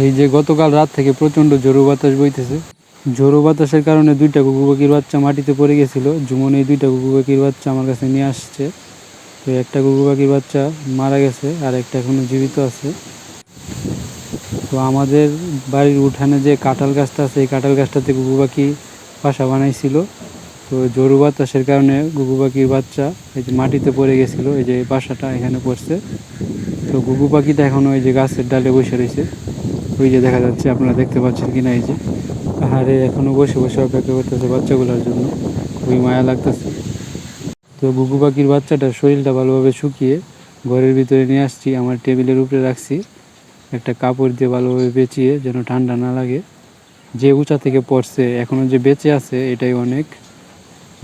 এই যে গতকাল রাত থেকে প্রচণ্ড জোরো বাতাস বইতেছে। জোরো বাতাসের কারণে দুইটা কুকু পাখির বাচ্চা মাটিতে পড়ে গেছিল। জুমন এই দুইটা কুকু পাখির বাচ্চা আমার কাছে নিয়ে আসছে। তো একটা কুকু পাখির বাচ্চা মারা গেছে, আর একটা এখনও জীবিত আছে। তো আমাদের বাড়ির উঠানে যে কাঁঠাল গাছটা আছে, এই কাঁঠাল গাছটাতে কুকু পাখি বাসা বানাইছিল। তো জোরু বাতাসের কারণে গুগু পাখির বাচ্চা এই যে মাটিতে পড়ে গেছিল, এই যে বাসাটা এখানে পড়ছে। তো গুগু পাখিটা এখনও ওই যে গাছের ডালে বসে রয়েছে। ওই যে দেখা যাচ্ছে আপনারা দেখতে পাচ্ছেন কি না এই যে পাহাড়ে এখনও বসে বসে অপেক্ষা করতেছে বাচ্চাগুলোর জন্য। খুবই মায়া লাগতেছে। তো গুগু পাখির বাচ্চাটার শরীরটা ভালোভাবে শুকিয়ে ঘরের ভিতরে নিয়ে আসছি, আমার টেবিলের উপরে রাখছি। একটা কাপড় দিয়ে ভালোভাবে বেঁচিয়ে যেন ঠান্ডা না লাগে। যে উঁচা থেকে পড়ছে এখনও যে বেঁচে আছে, এটাই অনেক।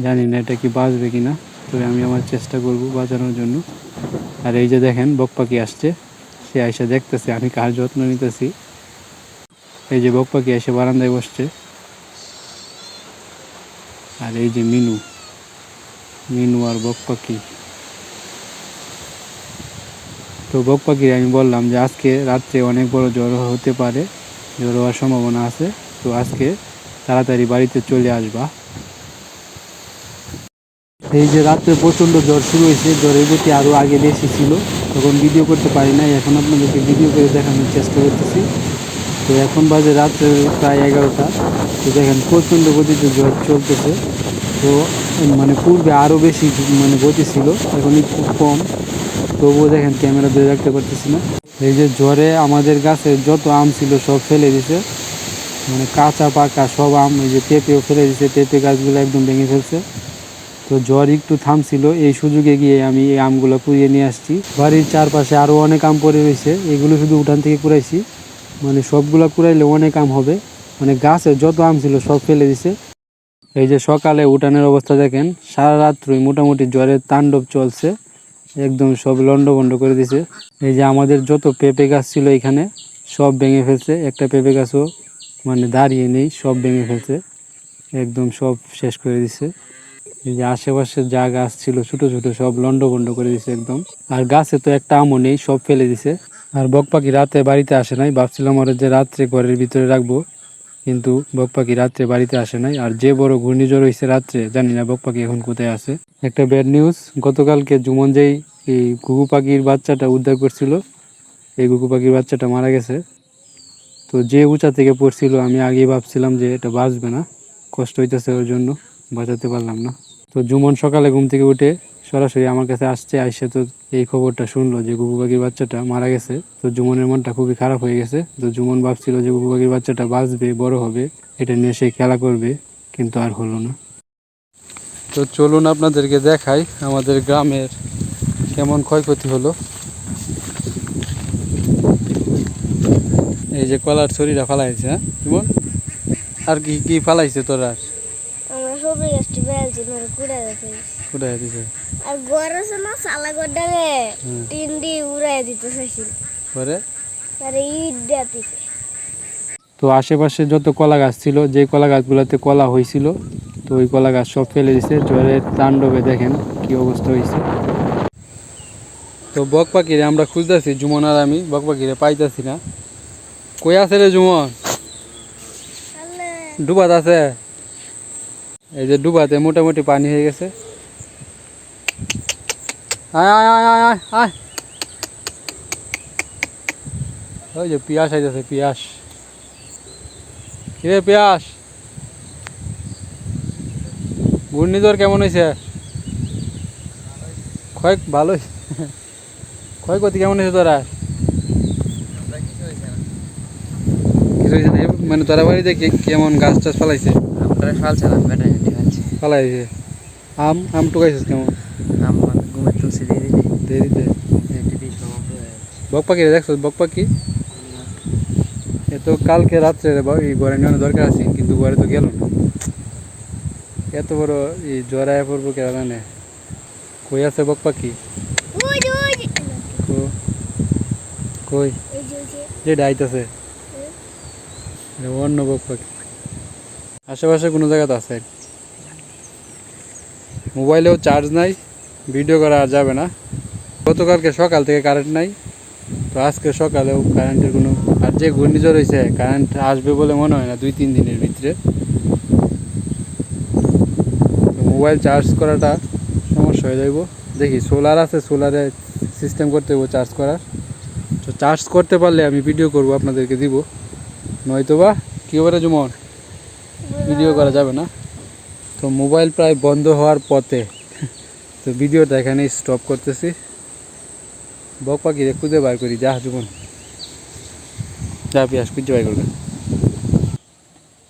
জানি না এটা কি বাঁচবে কি না তবে আমি আমার চেষ্টা করব বাঁচানোর জন্য। আর এই যে দেখেন, বক পাখি আসছে। সে আইসা দেখতেছে, আমি কার যত্ন নিতেছি। এই যে বক পাখি এসে বারান্দায় বসছে। আর এই যে মিনু মিনু আর বক পাখি। তো বক পাখির আমি বললাম যে আজকে রাত্রে অনেক বড় জ্বর হতে পারে, জ্বর হওয়ার সম্ভাবনা আছে। তো আজকে তাড়াতাড়ি বাড়িতে চলে আসবা। এই যে রাত্রে প্রচণ্ড জ্বর শুরু হয়েছে জ্বরের গতি আরও আগে বেশি ছিল। তখন ভিডিও করতে পারি নাই, এখন আপনাদেরকে ভিডিও করে দেখানোর চেষ্টা করতেছি। তো এখন বাজে রাত্রে প্রায় এগারোটা। তো দেখেন প্রচণ্ড গতিতে জ্বর চলতেছে। তো মানে পূর্বে আরও বেশি মানে গতি ছিল, এখন একটু কম। তবুও দেখেন ক্যামেরা ধরে রাখতে পারতেছি না। এই যে জ্বরে আমাদের গাছে যত আম ছিল সব ফেলে দিছে। মানে কাঁচা পাকা সব আম, এই যে পেঁপেও ফেলে দিছে, পেঁপে গাছগুলো একদম ভেঙে ফেলছে। তো জ্বর একটু থামছিল, এই সুযোগে গিয়ে আমি এই আমগুলো কুড়িয়ে নিয়ে আসছি। বাড়ির চারপাশে আরও অনেক আম পড়ে রয়েছে, এগুলো শুধু উঠান থেকে কুড়াইছি। মানে সবগুলো কুড়াইলে অনেক আম হবে। মানে গাছে যত আম ছিল সব ফেলে দিছে। এই যে সকালে উঠানের অবস্থা দেখেন, সারা রাত্রই মোটামুটি জ্বরের তাণ্ডব চলছে। একদম সব লন্ডভন্ড করে দিছে। এই যে আমাদের যত পেঁপে গাছ ছিল এখানে, সব ভেঙে ফেলছে। একটা পেঁপে গাছও মানে দাঁড়িয়ে নেই, সব ভেঙে ফেলছে। একদম সব শেষ করে দিছে। এই যে আশেপাশে যা গাছ ছিল ছোট ছোট সব লন্ডভন্ড করে দিছে একদম। আর গাছে তো একটা আমও নেই, সব ফেলে দিছে। আর বক পাখি রাতে বাড়িতে আসে নাই। ভাবছিলাম ওরা যে রাত্রে ঘরের ভিতরে রাখব, কিন্তু বক পাখি রাত্রে বাড়িতে আসে নাই। আর যে বড় ঘূর্ণিঝড় হয়েছে রাত্রে, জানি না বক পাখি এখন কোথায় আছে। একটা ব্যাড নিউজ গতকালকে জুমন যেই এই ঘুঘু পাখির বাচ্চাটা উদ্ধার করছিল, এই ঘুঘু পাখির বাচ্চাটা মারা গেছে। তো যে উঁচা থেকে পড়ছিল, আমি আগে ভাবছিলাম যে এটা বাঁচবে না, কষ্ট হইতেছে ওর জন্য, বাঁচাতে পারলাম না। তো জুমন সকালে ঘুম থেকে উঠে সরাসরি আমার কাছে আসছে, আইসে তো এই খবরটা শুনলো যে গুগু পাখির বাচ্চাটা মারা গেছে। তো জুমনের মনটা খুবই খারাপ হয়ে গেছে। তো জুমন ভাবছিল যে গুগু পাখির বাচ্চাটা বাঁচবে, বড় হবে, এটা নিয়ে সে খেলা করবে, কিন্তু আর হলো না। তো চলুন আপনাদেরকে দেখাই আমাদের গ্রামের কেমন ক্ষয়ক্ষতি হলো। এই যে কলার ছড়িটা ফালাইছে হ্যাঁ? আর কি কি ফালাইছে তোরা কুড়ে আর না সালা টিন উড়াই দিতে পরে? আর ইট তো আশেপাশে যত কলা গাছ ছিল যে কলা গাছগুলোতে কলা হয়েছিল তো ওই কলা গাছ সব ফেলে দিছে। জ্বরের তাণ্ডবে দেখেন কি অবস্থা হয়েছে তো বক পাখিরে আমরা খুঁজতেছি জুমন আর আমি বক পাখিরে পাইতেছি না। কই আছে রে জুমন? ডুবাত আছে? এই যে ডুবাতে মোটামুটি পানি হয়ে গেছে। ওই যে পিয়াস আইতেছে, পিয়াস। কিরে পিয়াস? ঘূর্ণিঝড় কেমন হয়েছে ক্ষয় ভালোই ক্ষয়ক্ষতি কেমন হয়েছে তোরা? মানে তোরা বাড়িতে কেমন গাছ টাছ ফালাইছে? আমরা ফালছিলাম বেটা ফালাইছে আম আম টুকাইছিস কেমন? আমার ঘুমের তুলসি দিয়ে দিলি দেরিতে আমার বক পাখি দেখছ বক পাখি? এ তো কালকে রাত্রে রে বাবা, এই ঘরে নেওয়ার দরকার আছে কিন্তু ঘরে তো গেল না। এত বড় এই জ্বরায় পড়ব কে জানে। কই আছে বক পাখি? কই? যে ডাইতেছে অন্য বক পাখি। আশেপাশে কোনো জায়গাতে আছে? মোবাইলেও চার্জ নাই ভিডিও করা আর যাবে না। গতকালকে সকাল থেকে কারেন্ট নাই তো আজকে সকালেও কারেন্টের কোনো আর যে ঘূর্ণিঝড় হয়েছে কারেন্ট আসবে বলে মনে হয় না দুই তিন দিনের ভিতরে। তো মোবাইল চার্জ করাটা সমস্যা হয়ে যাইব। দেখি সোলার আছে সোলারে সিস্টেম করতে হইব চার্জ করার। তো চার্জ করতে পারলে আমি ভিডিও করব আপনাদেরকে দিব। নয়তো বা কী করে যেমন ভিডিও করা যাবে না? তো মোবাইল প্রায় বন্ধ হওয়ার পথে, তো ভিডিওটা এখানে স্টপ করতেছি। বক পাখিরে খুঁজে বার করি, যা জীবন। যা পিয়াস, খুঁজে বার করবে।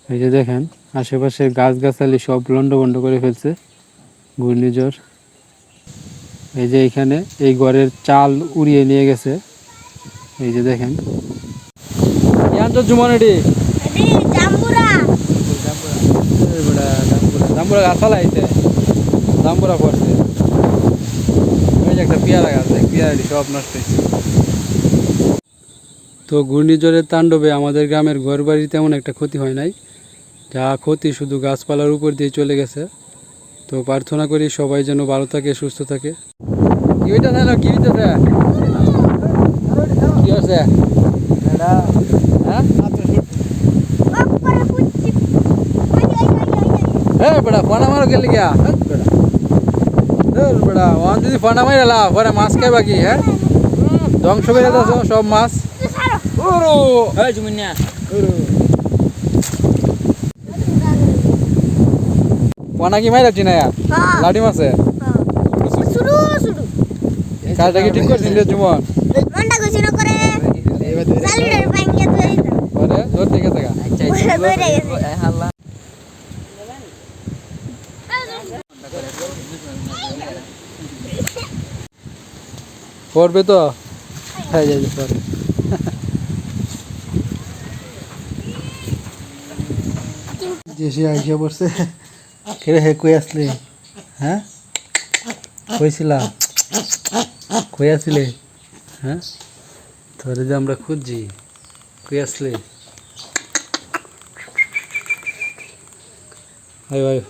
এই যে দেখেন, আশেপাশে গাছগাছালি সব লন্ড বন্ড করে ফেলছে, ঘূর্ণিঝড়। এই যে এখানে এই ঘরের চাল উড়িয়ে নিয়ে গেছে। এই যে দেখেন। ইয়ান্ত জুমন এটি জাম্বুরা জাম্বুরা গাছ লাইতে জাম্বুরা পড়ছে। ওই যে একটা পেয়ারা গাছ পেয়ারাটি সব নষ্ট হয়েছে তো ঘূর্ণিঝড়ের তাণ্ডবে আমাদের গ্রামের ঘর বাড়ি তেমন একটা ক্ষতি হয় নাই। যা ক্ষতি শুধু গাছপালার উপর দিয়ে চলে গেছে। তো প্রার্থনা করি সবাই যেন ভালো থাকে সুস্থ থাকে। কি হইতে জানো কি হইতেছে? কি হচ্ছে হ্যাঁ অপরে কুচি ওই ওই ওই এ বেটা ফোন আমারও গেলে গিয়া বেটা ধুর বেটা ওয়ান যদি ফোন আমাই এলা পরে মাছ খাই বাকি হ্যাঁ ধ্বংস করে দাও সব মাছ ওরো এই জুমিনিয়া পোনা কি মাই রাখছি না ইয়ার লাঠি মাছে শুরু শুরু কাজটা কি ঠিক করছিস রে জুমন মন্ডা গুছিন করে এই তো পরে জোর ঠিক আছে আচ্ছা ওরা ধরে গেছে। পড়বে তো? হ্যাঁ যাই পরে দেশে আইসা পড়ছে। কেড়ে হে কই আসলে? হ্যাঁ? কইছিলা কই আসলে? হ্যাঁ? তোরে যে আমরা খুঁজছি কই আসলে? আয় আয়।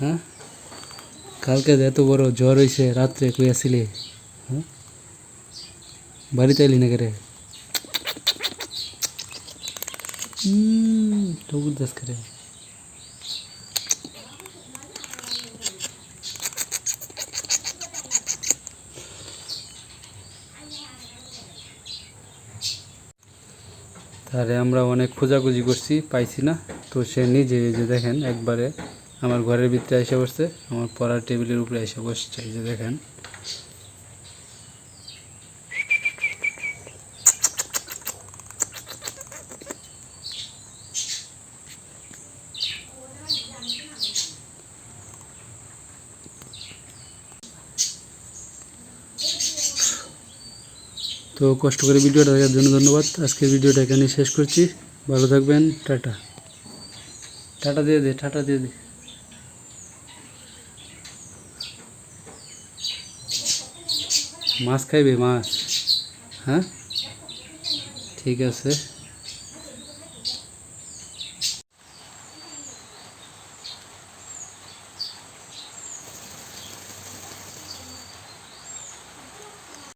হ্যাঁ? কালকে যে এত বড় জ্বর হয়েছে রাত্রে কই আসলে? বাড়িতে এলি না করে তবু দেশ করে তারে আমরা অনেক খোঁজাখুঁজি করছি, পাইছি না। তো সে নিজে যে দেখেন, একবারে আমার ঘরের ভিতরে এসে বসছে, আমার পড়ার টেবিলের উপরে এসে বসছে যে দেখেন। তো কষ্ট করে ভিডিওটা দেখার জন্য ধন্যবাদ। আজকের ভিডিওটা এখানে শেষ করছি। ভালো থাকবেন। টাটা। টাটা দিয়ে দে, টাটা দিয়ে দে। মাছ খাইবে মাছ? হ্যাঁ? ঠিক আছে।